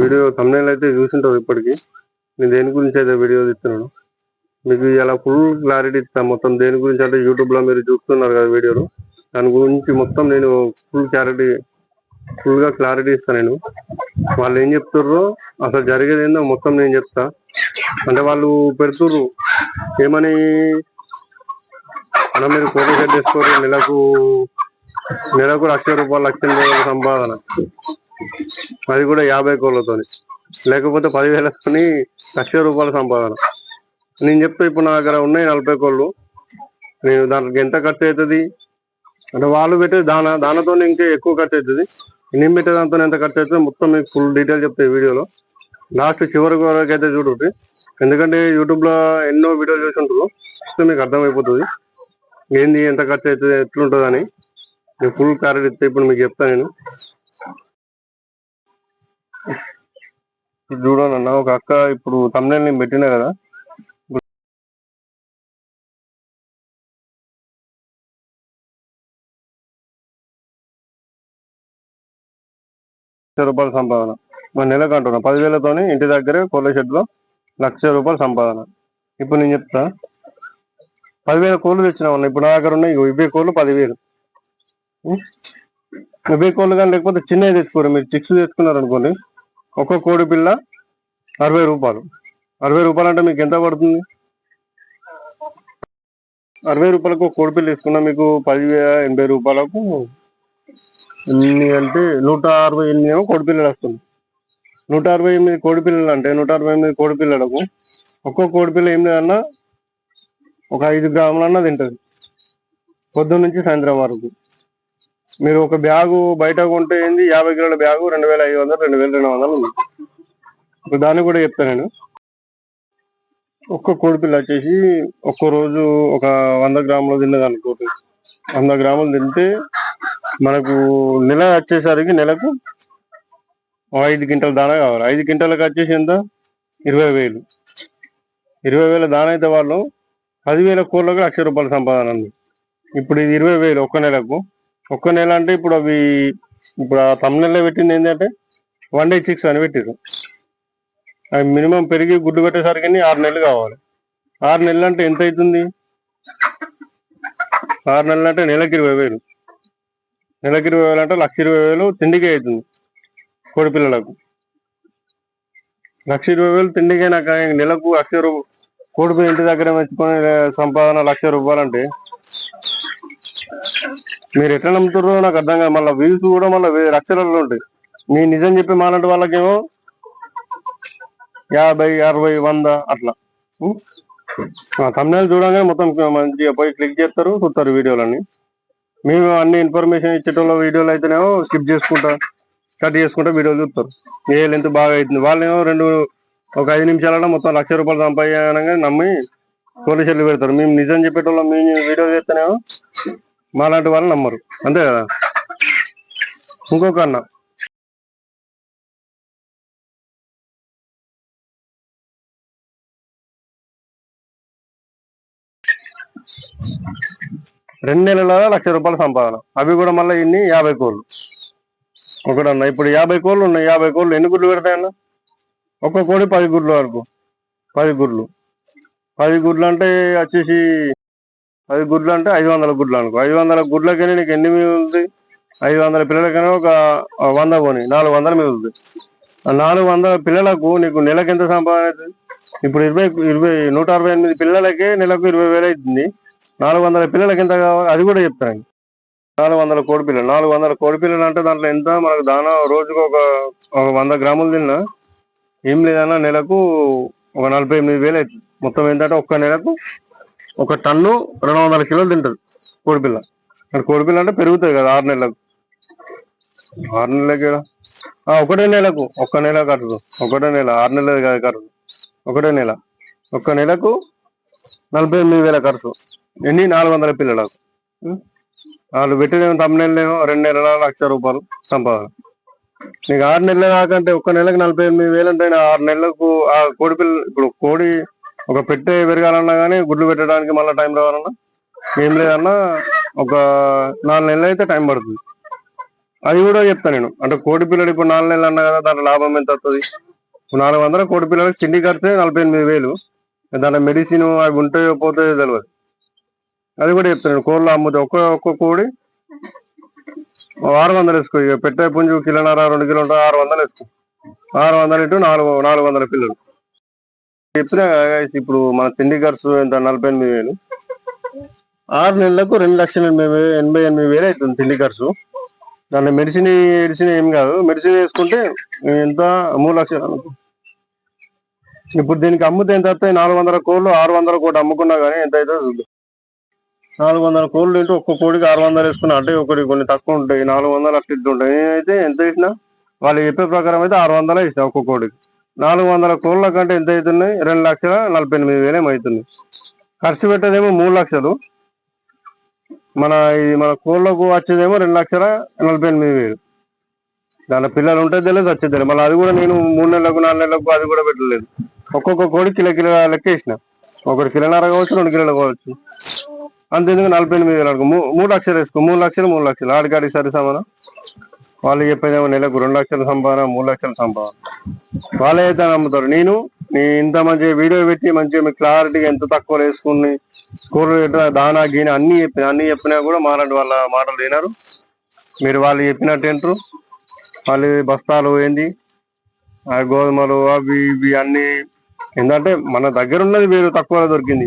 Video thumbnail అయితే చూసింటారు ఇప్పటికి. నేను దేని గురించి అయితే వీడియో ఇస్తున్నాను మీకు ఇలా ఫుల్ క్లారిటీ ఇస్తాను మొత్తం దేని గురించి అంటే యూట్యూబ్లో మీరు చూస్తున్నారు కదా వీడియోలు. దాని గురించి మొత్తం నేను ఫుల్ క్లారిటీ ఫుల్గా క్లారిటీ ఇస్తాను నేను. వాళ్ళు ఏం చెప్తుర్రో అసలు జరిగేది ఏందో మొత్తం నేను చెప్తా. అంటే వాళ్ళు పెడుతుర్రు ఏమని అన్న మీరు కోట సెట్ చేసుకోరు నెలకు నెలకు లక్ష రూపాయలు లక్ష రూపాయల సంపాదన. అది కూడా యాభై కోళ్ళతో లేకపోతే పదివేలతోని లక్ష రూపాయల సంపాదన. నేను చెప్తే ఇప్పుడు నా దగ్గర ఉన్నాయి నలభై కోళ్ళు. నేను దానికి ఎంత ఖర్చు అవుతుంది అంటే వాళ్ళు పెట్టే దాన దానతో ఇంకా ఎక్కువ ఖర్చు అవుతుంది నేను పెట్టే దాంతో ఎంత ఖర్చు అవుతుంది మొత్తం మీకు ఫుల్ డీటెయిల్ చెప్తాయి వీడియోలో. లాస్ట్ చివరి వరకు అయితే చూడండి ఎందుకంటే యూట్యూబ్లో ఎన్నో వీడియోలు చూసి ఉంటారు. సో మీకు అర్థమైపోతుంది. ఏంది ఎంత ఖర్చు అవుతుంది ఎట్లుంటుంది అని ఫుల్ క్లారిటీ ఇస్తే ఇప్పుడు మీకు చెప్తాను నేను. ఇది అన్న. ఒక అక్క ఇప్పుడు తమిళ నేను పెట్టినా కదా. లక్ష రూపాయల సంపాదన. మన నెలకు అంటున్నా. పదివేలతోని ఇంటి దగ్గరే కోళ్ళ షెడ్లో లక్ష రూపాయల సంపాదన. ఇప్పుడు నేను చెప్తా. పదివేల కోళ్ళు తెచ్చినామన్న ఇప్పుడు నా దగ్గర ఉన్నాయి. ఇవే కోళ్ళు పదివేలు. ఇవే కోళ్ళు కానీ లేకపోతే చిన్నవి తెచ్చుకోరు. మీరు చిక్స్ తెచ్చుకున్నారు అనుకోండి. ఒక్క కోడి పిల్ల అరవై రూపాయలు. అరవై రూపాయలు అంటే మీకు ఎంత పడుతుంది? అరవై రూపాయలకు ఒక కోడి పిల్ల తీసుకున్నా మీకు పది ఎనభై రూపాయలకు ఎన్ని అంటే నూట అరవై ఎనిమిది ఏమో కోడి పిల్లలు వస్తుంది. నూట అరవై ఎనిమిది కోడి పిల్లలు అంటే నూట అరవై ఎనిమిది కోడి పిల్లలకు ఒక్కో కోడి పిల్ల ఏం లేదన్నా ఒక ఐదు గ్రాములన్నా తింటుంది. పొద్దున్న నుంచి సాయంత్రం వరకు. మీరు ఒక బ్యాగు బయట కొంటే ఏంది? యాభై కిలోల బ్యాగు రెండు వేల ఐదు వందలు రెండు వేల రెండు వందలు ఉంది. ఇప్పుడు దాన్ని కూడా చెప్తాను నేను. ఒక్క కోడిపిల్ల వచ్చేసి ఒక్కో రోజు ఒక వంద గ్రాములు తిన్నది అనుకోతుంది వంద గ్రాములు తింటే మనకు నెల వచ్చేసరికి నెలకు ఐదు గింటల దానా కావాలి. ఐదు గింటలకు వచ్చేసి ఎంత? ఇరవై వేలు. ఇరవై వేల దాన అయితే వాళ్ళు పదివేల కోళ్ళకు లక్ష రూపాయల సంపాదన ఉంది. ఇప్పుడు ఇది ఇరవై వేలు ఒక్క నెలకు. ఒక్క నెల అంటే ఇప్పుడు అవి ఇప్పుడు ఆ తమిళలో పెట్టింది ఏంటంటే వన్ డే చిక్స్ అని పెట్టారు అవి మినిమం పెరిగి గుడ్డు పెట్టేసరికి ఆరు నెలలు కావాలి. ఆరు నెలలు అంటే ఎంత అవుతుంది ఆరు నెలలు అంటే నెలకి ఇరవై వేలు. నెలకి ఇరవై వేలు అంటే లక్ష ఇరవై వేలు తిండికే అవుతుంది కోడి పిల్లలకు. లక్ష ఇరవై వేలు తిండికే నాకు నెలకు లక్ష రూపాయలు కోడి పిల్ల ఇంటి దగ్గర మెచ్చుకొని సంపాదన లక్ష రూపాయలు అంటే మీరు ఎట్లా నమ్ముతారో నాకు అర్థం కాదు. మళ్ళీ వ్యూస్ కూడా మళ్ళీ లక్షలలో ఉంటాయి. మీ నిజం చెప్పి మాలాంటి వాళ్ళకేమో యాభై అరవై వంద అట్లా. తమిళనాడు చూడగానే మొత్తం మంచిగా పోయి క్లిక్ చేస్తారు చూస్తారు వీడియోలన్నీ. మేము అన్ని ఇన్ఫర్మేషన్ ఇచ్చేటోళ్ళ వీడియోలు అయితేనేమో స్కిప్ చేసుకుంటా కట్ చేసుకుంటా వీడియోలు చూస్తారు. ఏ లెంత్ బాగా అవుతుంది. వాళ్ళేమో రెండు ఒక ఐదు నిమిషాలలో మొత్తం లక్ష రూపాయలు సంపాదనగా నమ్మి పోలీసులు పెడతారు. మేము నిజం చెప్పేటోళ్ళం మేము వీడియో చేస్తేనేమో మాలాంటి వాళ్ళు నమ్మరు. అంతే కదా? ఇంకొక అన్న. రెండు నెలల లక్ష రూపాయల సంపాదన. అవి కూడా మళ్ళీ ఇన్ని యాభై కోళ్ళు. ఒకటన్న ఇప్పుడు యాభై కోళ్ళు ఉన్నాయి. యాభై కోళ్ళు ఎన్ని గుడ్లు పెడతాయన్న ఒక్క కోడి పది గుడ్లు వరకు. పది గుడ్లు. పది గుడ్లు అంటే వచ్చేసి అది గుడ్లు అంటే ఐదు వందల గుడ్లు అనుకో. ఐదు వందల గుడ్లకైనా నీకు ఎన్ని మిగులుతుంది ఐదు వందల పిల్లలకైనా ఒక వంద పోని. నాలుగు వందలు మిగులుతుంది నాలుగు వందల పిల్లలకు నీకు నెలకు ఎంత సంపాదన అవుతుంది? ఇప్పుడు ఇరవై ఇరవై నూట అరవై ఎనిమిది పిల్లలకే నెలకు ఇరవై వేలు అవుతుంది. నాలుగు వందల పిల్లలకి ఎంత కావాలి? అది కూడా చెప్తాను నాలుగు వందల కోడి పిల్లలు. నాలుగు వందల కోడి పిల్లలు అంటే దాంట్లో ఎంత? మనకు దానా రోజుకు ఒక ఒక వంద గ్రాములు తిన్నా ఏం లేదన్నా నెలకు ఒక నలభై ఎనిమిది వేలు అవుతుంది. మొత్తం ఏంటంటే ఒక్క నెలకు ఒక టన్ను రెండు వందల కిలోలు తింటది కోడిపిల్ల. అంటే కోడిపిల్ల అంటే పెరుగుతుంది కదా ఆరు నెలలకు. ఆరు నెలలకి ఒకటే నెలకు ఒక్క నెల కట్టదు. ఒకటే నెల ఆరు నెలలు కాదు కట్టదు. ఒకటే నెల. ఒక్క నెలకు నలభై ఎనిమిది వేల ఖర్చు. ఎన్ని? నాలుగు వందల పిల్లలకు. వాళ్ళు పెట్టిన తమ్ముళ్ళేమో రెండు నెలల లక్ష రూపాయలు సంపాదన. నీకు ఆరు నెలలు కాకంటే ఒక్క నెలకు నలభై ఎనిమిది వేలు అంటే ఆరు నెలలకు ఆ కోడి పిల్ల ఇప్పుడు కోడి ఒక పెట్టే పెరగాలన్నా కానీ గుడ్లు పెట్టడానికి మళ్ళీ టైం రావాలన్నా? ఏం లేదన్నా ఒక నాలుగు నెలలు అయితే టైం పడుతుంది. అది కూడా చెప్తాను నేను. అంటే కోడి పిల్లలు ఇప్పుడు నాలుగు నెలలు అన్నా కదా దాంట్లో లాభం ఎంత వస్తుంది నాలుగు వందల కోడి పిల్లలకు తిండి ఖర్చే నలభై ఎనిమిది వేలు. దాంట్లో మెడిసిన్ అవి ఉంటాయో పోతాయో తెలియదు అది కూడా చెప్తాను కోళ్ళు అమ్ముతాయి ఒక్క ఒక్క కోడి ఆరు వందలు వేసుకో. ఇక పెట్టే పుంజు కిలోన్నర రెండు కిలో ఆరు వందలు వేసుకో. ఆరు వందలు ఇటు నాలుగు నాలుగు వందల పిల్లలు. చెప్తున్నా ఇప్పుడు మన తిండి ఖర్చు ఎంత? నలభై ఎనిమిది వేలు. ఆరు నెలలకు రెండు లక్షల ఎనభై వే- ఎనభై ఎనిమిది వేలు అవుతుంది తిండి ఖర్చు. దాన్ని మెడిసిన్ మెడిసిన్ ఏం కాదు. మెడిసిన్ వేసుకుంటే ఎంత? మూడు లక్షలు అనుకో. ఇప్పుడు దీనికి అమ్ముతే ఎంత వస్తాయి? నాలుగు వందల కోళ్ళు ఆరు వందల కోటి అమ్ముకున్నా కానీ ఎంత అవుతుందో చూద్దాం నాలుగు వందల కోళ్ళు ఏంటో ఒక్క కోడికి ఆరు వందలు వేసుకున్నా అంటే ఒకటి కొన్ని తక్కువ ఉంటాయి. నాలుగు వందలు అట్లా ఇట్లా ఉంటాయి. నేనైతే ఎంత వేసినా వాళ్ళు చెప్పే ప్రకారం అయితే ఆరు వందలే ఇస్తాం ఒక్క కోడికి. నాలుగు వందల కోళ్ళ కంటే ఎంత అవుతున్నాయి? రెండు లక్షల నలభై ఎనిమిది వేలు ఏమో అవుతుంది. ఖర్చు పెట్టేదేమో మూడు లక్షలు. మన ఇది మన కోళ్ళకు వచ్చేదేమో రెండు లక్షల నలభై ఎనిమిది వేలు. దాని పిల్లలు ఉంటే తెలియదు వచ్చేది తెలియదు. మళ్ళీ అది కూడా నేను మూడు నెలలకు నాలుగు నెలలకు అది కూడా పెట్టలేదు. ఒక్కొక్క కోడి కిలో కిలో లెక్క వేసిన. ఒకటి కిలోన్నర కావచ్చు రెండు కిలోలు కావచ్చు. అంతేందుకు నలభై ఎనిమిది వేలు అడుగు మూడు లక్షలు వేసుకో. మూడు లక్షలు మూడు లక్షలు. ఆడికాడికి సరి సమానం. వాళ్ళు చెప్పేదేమో నెలకు రెండు లక్షల సంపాదన మూడు లక్షల సంపాదన. వాళ్ళే అయితే నమ్ముతారు. నేను నీ ఇంత మంచి వీడియో పెట్టి మంచిగా మీకు క్లారిటీగా ఎంత తక్కువ వేసుకుని కూరలు ఎట్లా దానా గీన అన్ని చెప్పిన అన్ని చెప్పినా కూడా మాలాంటి వాళ్ళ మాటలు తినరు మీరు వాళ్ళు చెప్పినట్టు ఏంటారు వాళ్ళు బస్తాలు ఏంది? ఆ గోధుమలు అవి ఇవి అన్ని ఏంటంటే మన దగ్గర ఉన్నది వేరు తక్కువ దొరికింది.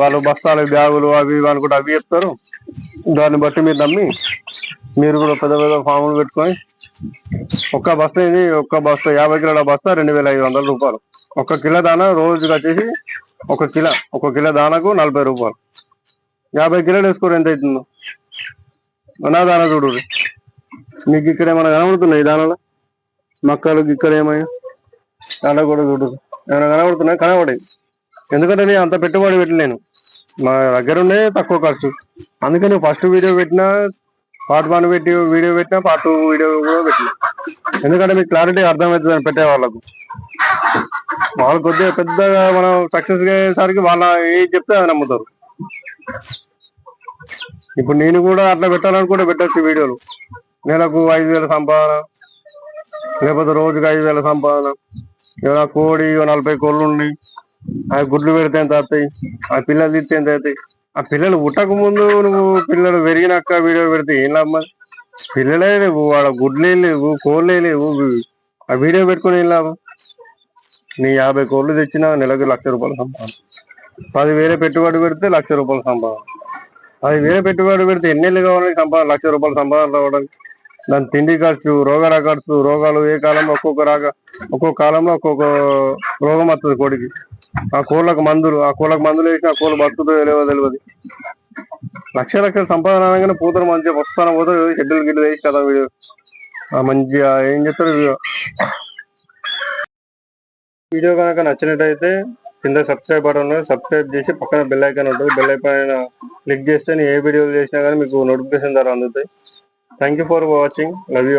వాళ్ళు బస్తాలు బ్యాగులు అవి ఇవి అనుకుంటే అవి చెప్తారు. దాన్ని బట్టి మీరు నమ్మి మీరు కూడా పెద్ద పెద్ద ఫాములు పెట్టుకొని ఒక్క బస్తా ఇది ఒక్క బస్తా యాభై కిలోల బస్తా రెండు వేల ఐదు వందల రూపాయలు. ఒక కిలో దానా రోజుకి వచ్చేసి ఒక కిలో ఒక కిలో దానకు నలభై రూపాయలు. యాభై కిలోలు వేసుకోరు ఎంత అవుతుందో? నా దానా చూడు మీకు ఇక్కడ ఏమైనా కనబడుతున్నాయి ఈ మక్కలు ఇక్కడ ఏమైనా దాంట్లో కూడా చూడు. ఏమైనా కనబడుతున్నాయి? కనబడాయి ఎందుకంటే నేను అంత పెట్టుబడి పెట్టలేను. మా దగ్గర ఉండే తక్కువ ఖర్చు. అందుకని ఫస్ట్ వీడియో పెట్టినా పార్ట్ వన్ పెట్టి వీడియో పెట్టినా పార్ట్ టూ వీడియో కూడా పెట్టినా. ఎందుకంటే మీకు క్లారిటీ అర్థమవుతుంది అని పెట్టే వాళ్ళకు. వాళ్ళు కొద్దిగా పెద్దగా మనం సక్సెస్ అయ్యేసరికి వాళ్ళ ఏది చెప్తే అది నమ్ముతారు. ఇప్పుడు నేను కూడా అట్లా పెట్టాలనుకుంటే పెట్టచ్చు వీడియోలు. నెలకు ఐదు వేల సంపాదన లేకపోతే రోజుకి ఐదు వేల సంపాదన ఏమైనా కోడి నలభై కోళ్ళు ఉన్నాయి. అవి గుడ్లు పెడితే ఎంత అవుతాయి? ఆ పిల్లలు తీస్తే ఎంత అవుతాయి? ఆ పిల్లలు పుట్టక ముందు నువ్వు పిల్లలు పెరిగినాక వీడియో పెడితే ఏం లాభం? పిల్లలే లేవు వాళ్ళ గుడ్లే లేవు కోళ్ళే లేవు ఆ వీడియో పెట్టుకుని ఏం లాభం? నీ యాభై కోళ్ళు తెచ్చినా నెలకు లక్ష రూపాయలు సంపాదన. పది వేరే పెట్టుబడి పెడితే లక్ష రూపాయలు సంపాదన. పది వేరే పెట్టుబడి పెడితే ఎన్ని కావాలి సంపాదన లక్ష రూపాయలు సంపాదన రావడానికి? దాని తిండి ఖర్చు రోగ ఖర్చు రోగాలు ఏ కాలంలో ఒక్కొక్క రాగ ఒక్కొక్క కాలంలో ఒక్కొక్క రోగం వస్తుంది కోడికి. ఆ కోళ్ళకు మందులు ఆ కోళ్ళకు మందులు వేసి ఆ కోళ్ళు బతుకుతో తెలియదో తెలియదు లక్ష లక్షల సంపాదన అనగానే పోతారు మంచిగా వస్తాను పోతారు షెడ్యూల్ గిడ్డలు వేసి కదా వీడియో ఆ మంచిగా ఏం చెప్తారు వీడియో వీడియో కనుక నచ్చినట్టయితే కింద సబ్స్క్రైబ్ బటన్ సబ్స్క్రైబ్ చేసి పక్కన బెల్ ఐకాన్ ఉంటుంది. బెల్ ఐకాన్ క్లిక్ చేస్తే నేను ఏ వీడియోలు చేసినా కానీ మీకు నోటిఫికేషన్ ద్వారా అందుతాయి. Thank you for watching. Love you.